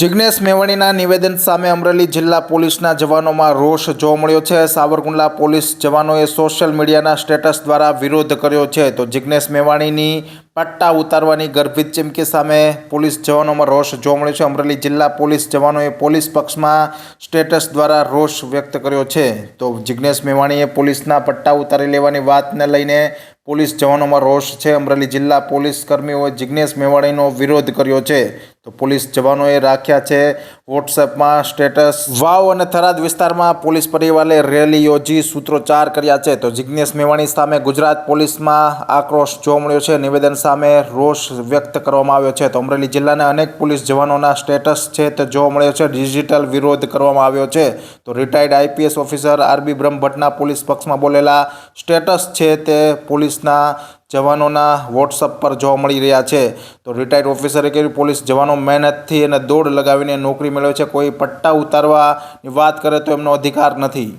જિજ્ઞેશ મેવાણીના નિવેદન સામે અમરેલી જિલ્લા પોલીસના જવાનોમાં રોષ જોવા મળ્યો છે. સાવરકુંડલા પોલીસ જવાનોએ સોશિયલ મીડિયાના સ્ટેટસ દ્વારા વિરોધ કર્યો છે. તો જિજ્ઞેશ મેવાણીની પટ્ટા ઉતારવાની ગર્ભિત ચીમકી સામે પોલીસ જવાનોમાં રોષ જોવા મળ્યો છે. અમરેલી જિલ્લા પોલીસ જવાનોએ પોલીસ પક્ષમાં સ્ટેટસ દ્વારા રોષ વ્યક્ત કર્યો છે. તો જિજ્ઞેશ મેવાણીએ પોલીસના પટ્ટા ઉતારી લેવાની વાતને લઈને પોલીસ જવાનોમાં રોષ છે. અમરેલી જિલ્લા પોલીસ કર્મીઓએ જિજ્ઞેશ મેવાણીનો વિરોધ કર્યો છે. તો પોલીસ જવાનોએ રાખ્યા છે વોટ્સએપમાં સ્ટેટસ. વાવ અને થરાદ વિસ્તારમાં પોલીસ પરિવારે રેલી યોજી સૂત્રોચ્ચાર કર્યા છે. તો જિજ્ઞેશ મેવાણી સામે ગુજરાત પોલીસમાં આક્રોશ જોવા મળ્યો છે. નિવેદન સામે રોષ વ્યક્ત કરવામાં આવ્યો છે. તો અમરેલી જિલ્લાના અનેક પોલીસ જવાનોના સ્ટેટસ છે તે જોવા મળ્યો છે. ડિજિટલ વિરોધ કરવામાં આવ્યો છે. તો retired IPS officer R B બ્રહ્મભટ્ટના police પક્ષમાં બોલેલા સ્ટેટસ છે તે પોલીસના જવાનોના વોટ્સઅપ પર જોવા મળી રહ્યા છે. તો રિટાયર્ડ ઓફિસરે કહ્યું, પોલીસ જવાનો મહેનતથી અને દોડ લગાવીને નોકરી મેળવે છે. કોઈ પટ્ટા ઉતારવાની વાત કરે તો એમનો અધિકાર નથી.